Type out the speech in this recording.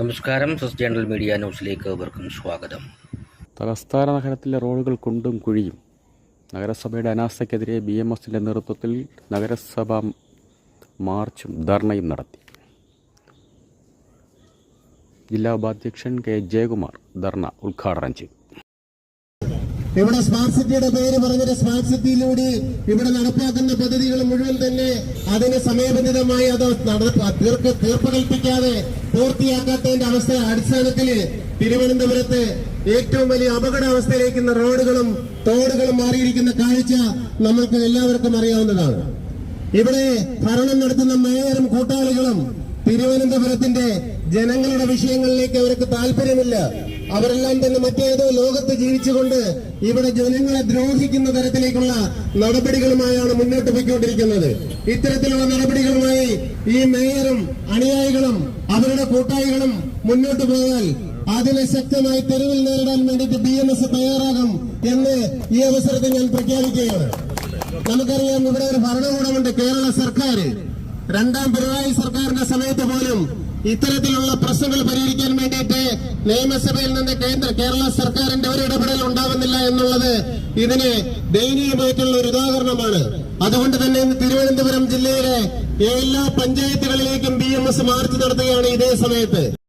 നമസ്കാരം സസ് journal media ന്യൂസിലേക്ക് അവർക്കും സ്വാഗതം. തലസ്ഥാന നഗരത്തിലെ റോഡുകൾ കുണ്ടും കുഴിയും. നഗരസഭയുടെ അനാസ്ഥയ്ക്കെതിരെ ബി എം എസിന്റെ നേതൃത്വത്തിൽ നഗരസഭ മാർച്ചും ധർണയും നടത്തി. ജില്ലാ ഉപാധ്യക്ഷൻ കെ ജയകുമാർ ധർണ ഉദ്ഘാടനം ചെയ്തു. ഇവിടെ സ്മാർട്ട് സിറ്റിയുടെ പേര് പറഞ്ഞിട്ട് സ്മാർട്ട് സിറ്റിയിലൂടെ ഇവിടെ നടപ്പാക്കുന്ന പദ്ധതികൾ മുഴുവൻ തന്നെ അതിന് സമയബന്ധിതമായി അത് തീർക്ക് തീർപ്പ് കൽപ്പിക്കാതെ പൂർത്തിയാക്കാത്തതിന്റെ അവസ്ഥ അടിസ്ഥാനത്തിൽ തിരുവനന്തപുരത്ത് ഏറ്റവും വലിയ അപകടാവസ്ഥയിലേക്കുന്ന റോഡുകളും തോടുകളും മാറിയിരിക്കുന്ന കാഴ്ച നമ്മൾക്ക് എല്ലാവർക്കും അറിയാവുന്നതാണ്. ഇവിടെ ഭരണം നടത്തുന്ന മേയറും കൂട്ടാളികളും തിരുവനന്തപുരത്തിന്റെ ജനങ്ങളുടെ വിഷയങ്ങളിലേക്ക് അവർക്ക് താല്പര്യമില്ല. അവരെല്ലാം തന്നെ മറ്റേതോ ലോകത്ത് ജീവിച്ചുകൊണ്ട് ഇവിടെ ജനങ്ങളെ ദ്രോഹിക്കുന്ന തരത്തിലേക്കുള്ള നടപടികളുമായാണ് മുന്നോട്ട് പോയിക്കൊണ്ടിരിക്കുന്നത്. ഇത്തരത്തിലുള്ള നടപടികളുമായി ഈ മേയറും അനുയായികളും അവരുടെ കൂട്ടായികളും മുന്നോട്ട് പോയാൽ അതിനെ ശക്തമായി തെരുവിൽ നേരിടാൻ വേണ്ടിയിട്ട് ബി എം എസ് തയ്യാറാകും എന്ന് ഈ അവസരത്തിൽ ഞാൻ പ്രഖ്യാപിക്കുകയാണ്. നമുക്കറിയാം ഇവിടെ ഒരു ഭരണകൂടമുണ്ട് കേരള സർക്കാർ രണ്ടാം പിണറായി സർക്കാരിന്റെ സമയത്ത് പോലും ഇത്തരത്തിലുള്ള പ്രശ്നങ്ങൾ പരിഹരിക്കാൻ വേണ്ടിയിട്ട് നിയമസഭയിൽ നിന്ന് കേന്ദ്ര കേരള സർക്കാരിന്റെ ഒരു ഇടപെടൽ ഉണ്ടാവുന്നില്ല എന്നുള്ളത് ഇതിന് ദയനീയമായിട്ടുള്ള ഒരു ഉദാഹരണമാണ്. അതുകൊണ്ട് തന്നെ ഇന്ന് തിരുവനന്തപുരം ജില്ലയിലെ എല്ലാ പഞ്ചായത്തുകളിലേക്കും ബി എം എസ് മാർച്ച് നടത്തുകയാണ് ഇതേ സമയത്ത്.